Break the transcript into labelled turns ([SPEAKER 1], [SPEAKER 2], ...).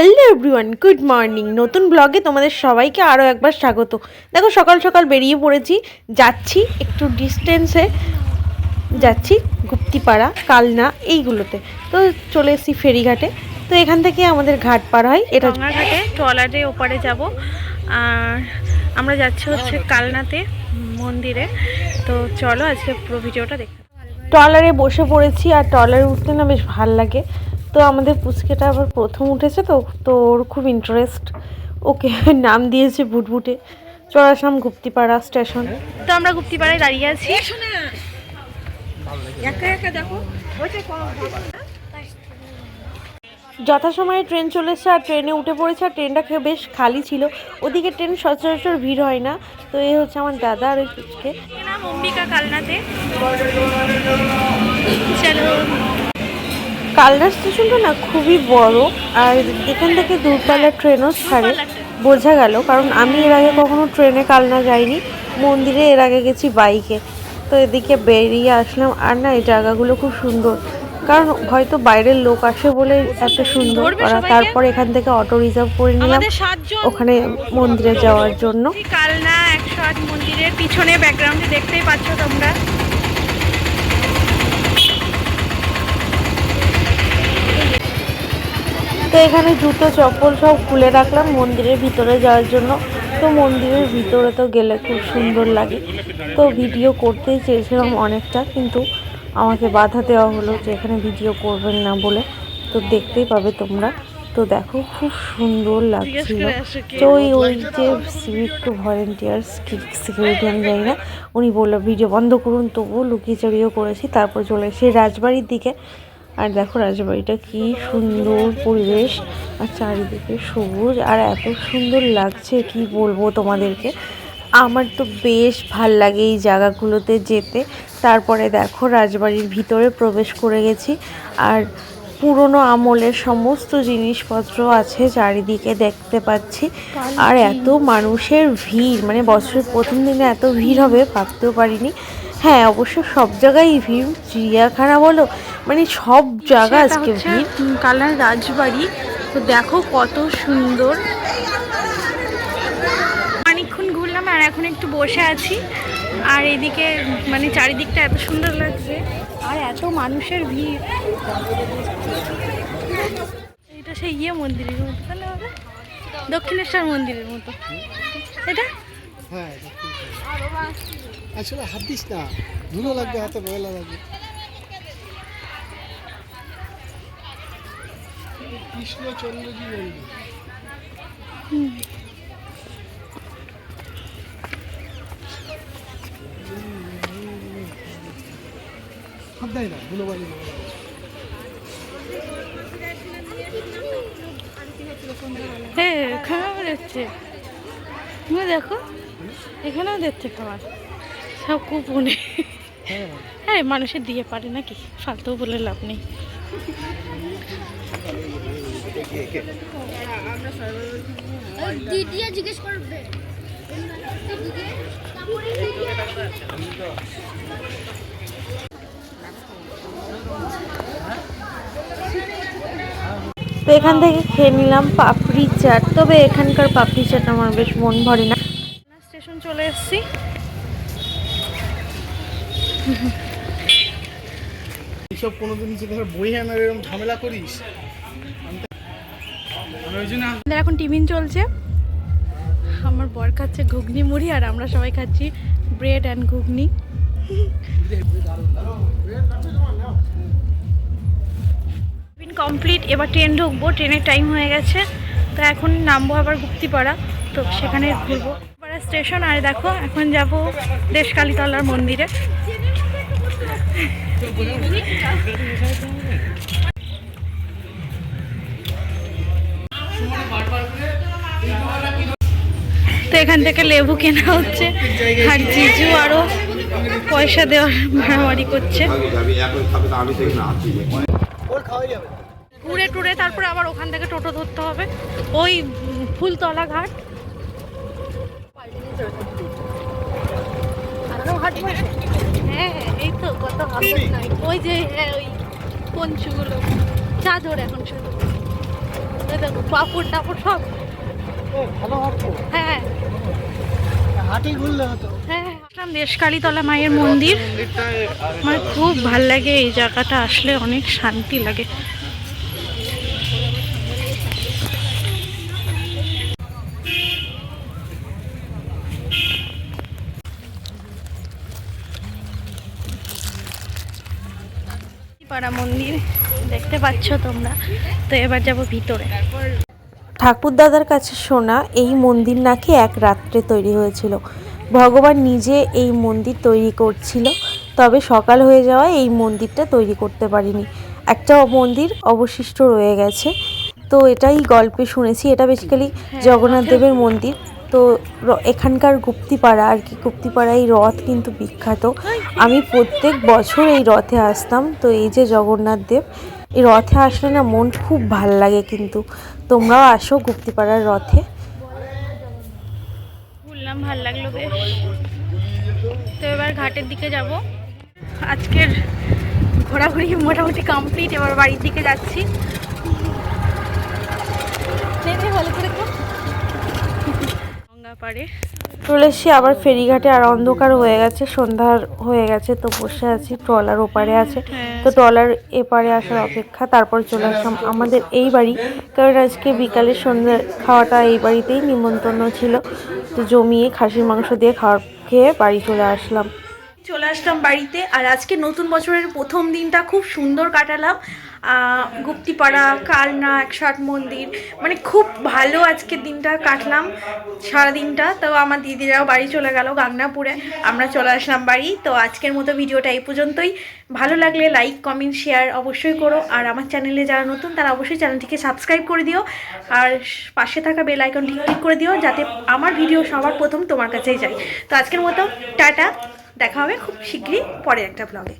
[SPEAKER 1] Hello everyone good morning নতুন ব্লগে তোমাদের সবাইকে আরও একবার স্বাগত। দেখো সকাল সকাল বেরিয়ে পড়েছি। যাচ্ছি একটু ডিস্টেন্সে যাচ্ছি গুপ্তিপাড়া কালনা এইগুলোতে। তো চলে এসেছি ফেরিঘাটে। তো এখান থেকে আমাদের ঘাট পার হয়। এটা
[SPEAKER 2] গঙ্গাঘাটে ট্রলারে ওপারে যাব। আর আমরা যাচ্ছি হচ্ছে কালনাতে মন্দিরে। তো চলো আজকে পুরো ভিডিওটা
[SPEAKER 1] ট্রলারে বসে পড়েছি আর ট্রলারে উঠতে না বেশ ভালো লাগে। তো আমাদের পুচকেটা আবার প্রথম উঠেছে তো তো ওর খুব ইন্টারেস্ট ওকে নাম দিয়েছে ভুটভুটে। চড়াসাম গুপ্তিপাড়া স্টেশন
[SPEAKER 2] তো আমরা গুপ্তিপাড়ায় দাঁড়িয়ে আছি।
[SPEAKER 1] যথাসময়ে ট্রেন চলে এসেছে আর ট্রেনে উঠে পড়েছে আর ট্রেনটা বেশ খালি ছিল। ওদিকে ট্রেন সচরাচর ভিড় হয় না। তো এই হচ্ছে আমার দাদা আর ওই পুচকে।
[SPEAKER 2] নাম অম্বিকা কালনাতে চলো
[SPEAKER 1] কালনা স্টেশনটা না খুবই বড় আর এখান থেকে দূরপাল্লার ট্রেনও ছাড়ে। বোঝা গেল কারণ আমি এর আগে কখনো ট্রেনে কালনা যাইনি মন্দিরে এর আগে গেছি বাইকে। তো এদিকে বেরিয়ে আসলাম আর না এই জায়গাগুলো খুব সুন্দর। কারণ হয়তো বাইরের লোক আসে বলে এত সুন্দর আর তারপর এখান থেকে অটো রিজার্ভ করে নিলাম। ওখানে মন্দিরে যাওয়ার জন্য।
[SPEAKER 2] কালনা একশো আট মন্দিরের পিছনে ব্যাকগ্রাউন্ডে দেখতেই পাচ্ছ তোমরা।
[SPEAKER 1] তো এখানে জুতো, চপ্পল সব খুলে রাখলাম মন্দিরের ভিতরে যাওয়ার জন্য। তো মন্দিরের ভিতরে তো গেলে খুব সুন্দর লাগে। তো ভিডিও করতেই চেয়েছিলাম অনেকটা, কিন্তু আমাকে বাধা দেওয়া হলো যে এখানে ভিডিও করবেন না বলে। তো দেখতেই পাবে তোমরা। তো দেখো, খুব সুন্দর লাগছিল। তো ওই ওই যে সিভিক ভলেন্টিয়ার্স সিকিউরিটি, আমি জানি না। উনি বলল, ভিডিও বন্ধ করুন, তবুও লুকিয়ে চাড়িয়েও করেছি। তারপর চলে এসে রাজবাড়ির দিকে। আর দেখো রাজবাড়িটা কি সুন্দর পরিবেশ, আর চারিদিকে সবুজ, আর এত সুন্দর লাগছে, কি বলব তোমাদেরকে? আমার তো বেশ ভালো লাগে এই জায়গাগুলোতে যেতে। তারপরে দেখো রাজবাড়ির ভিতরে প্রবেশ করে গেছি, আর পুরনো আমলের সমস্ত জিনিসপত্র আছে চারিদিকে দেখতে পাচ্ছি। আর এত মানুষের ভিড় মানে বছরের প্রথম দিনে এত ভিড় হবে, ভাবতেও পারিনি। হ্যাঁ অবশ্য সব জায়গায় ভিড়। চিড়িয়াখানা বলো মানে সব জায়গা আজকে ভিড়।
[SPEAKER 2] উম, কালনার রাজবাড়ি। তো দেখো কত সুন্দর। অনেকক্ষণ ঘুরলাম আর এখন একটু বসে আছি। আর এদিকে মানে চারিদিকটা এত সুন্দর লাগছে। আর এত মানুষের ভিড়। এটা সেই ইয়ে মন্দিরের মতো তাহলে হবে দক্ষিণেশ্বর মন্দিরের মতো। এটা?
[SPEAKER 3] হ্যাঁ আসলে হাত দিস না ধুলো লাগবে হাতে ময়লা লাগবে। কৃষ্ণচন্দ্রজি মন্দির হাত দেয় না ধুলো।
[SPEAKER 2] হ্যাঁ দেখছে তুমি দেখো। এখানেও দেখছে খাবার। সব কুপনে।
[SPEAKER 3] হ্যাঁ।
[SPEAKER 2] হ্যাঁ মানুষের দিয়ে পারে নাকি? ফালতু বলে লাভ নেই।
[SPEAKER 4] দিদিয়া জিজ্ঞেস করবে।
[SPEAKER 1] তো এখান থেকে খেয়ে নিলাম পাপড়ি চাট। তবে এখানকার পাপড়ি চাট আমার বেশ মন ভরে না।
[SPEAKER 2] স্টেশন চলে এসেছি।
[SPEAKER 3] এইসব কোনোদিন যে ধর বই আনার এরকম ঝামেলা করিস?
[SPEAKER 2] এখন টিফিন চলছে। আমার বর খাচ্ছে ঘুগনি মুড়ি আর আমরা সবাই খাচ্ছি bread and ghugni. Tiffin complete এবার ট্রেন ঢুকবো ট্রেনের টাইম হয়ে গেছে। তো এখন নামবো আবার গুপ্তিপাড়া তো সেখানে ঘুরবো। স্টেশন, আর দেখো, এখন যাব দেশকালীতলার মন্দিরে। তো এখান থেকে লেবু কেনা হচ্ছে, আর জিজু আরও পয়সা দেওয়ার মারামারি করছে। ঘুরে টুরে তারপরে আবার ওখান থেকে টোটো ধরতে হবে। ওই ফুলতলা ঘাট। হ্যাঁ হ্যাঁ, এই তো কত হবে ওই যে হ্যাঁ ওই পঞ্চুগুলো চাদর এখন পাপড় টাপড় সব হ্যাঁ হ্যাঁ দেশকালীতলা মায়ের মন্দির আমার খুব ভালো লাগে এই জায়গাটা আসলে অনেক শান্তি লাগে পাড়া মন্দির দেখতে পাচ্ছ তোমরা। তো এবার যাব ভিতরে।
[SPEAKER 1] ঠাকুর দাদার কাছে শোনা এই মন্দির নাকি এক রাত্রে তৈরি হয়েছিল। ভগবান নিজে এই মন্দির তৈরি করছিল তবে সকাল হয়ে যাওয়ায় এই মন্দিরটা তৈরি করতে পারিনি। একটা মন্দির অবশিষ্ট রয়ে গেছে। তো এটাই গল্পে শুনেছি এটা বেসিক্যালি জগন্নাথ দেবের মন্দির। তো এখানকার গুপ্তিপাড়া আর কি গুপ্তিপাড়া এই রথ কিন্তু বিখ্যাত। আমি প্রত্যেক বছর এই রথে আসতাম। তো এই যে জগন্নাথ দেব, এই রথে আসলে না মন খুব ভালো লাগে কিন্তু। তোমরাও আসো গুপ্তিপাড়ার রথে।
[SPEAKER 2] ঘুরলাম ভালো লাগল বেশ। তো এবার ঘাটের দিকে যাব। আজকের ঘোরাঘুরি মোটামুটি কমপ্লিট এবার বাড়ির দিকে যাচ্ছি নে, নে, ভালো করে খা। পাড়ে
[SPEAKER 1] চলে এসছি আবার ফেরিঘাটে আর অন্ধকার হয়ে গেছে সন্ধ্যার হয়ে গেছে তো বসে আছি ট্রলার ওপারে আছে।
[SPEAKER 2] হ্যাঁ।
[SPEAKER 1] তো ট্রলার এপারে আসার অপেক্ষা তারপর চলে আসলাম আমাদের এই বাড়ি। কারণ আজকে বিকালে সন্ধ্যা খাওয়াটা এই বাড়িতেই নিমন্ত্রণ ছিল। তো জমিয়ে খাসির মাংস দিয়ে খাওয়ার খেয়ে বাড়ি চলে আসলাম।
[SPEAKER 2] চলে আসলাম বাড়িতে আর আজকে নতুন বছরের প্রথম দিনটা খুব সুন্দর কাটালাম। গুপ্তিপাড়া, কালনা একশো আট মন্দির। মানে খুব ভালো আজকের দিনটা কাটলাম সারা দিনটা তো আমার দিদিরাও বাড়ি চলে গেল গাংনাপুরে। আমরা চলে আসলাম বাড়ি। তো আজকের মতো ভিডিওটা এই পর্যন্তই। ভালো লাগলে লাইক কমেন্ট শেয়ার অবশ্যই করো। আর আমার চ্যানেলে যারা নতুন, তারা অবশ্যই চ্যানেলটিকে সাবস্ক্রাইব করে দিও। আর পাশে থাকা বেল আইকনটি ক্লিক করে দিও, যাতে আমার ভিডিও সবার প্রথম তোমার কাছেই যায়। তো আজকের মতো টাটা। দেখা হবে খুব শীঘ্রই পরের একটা ব্লগে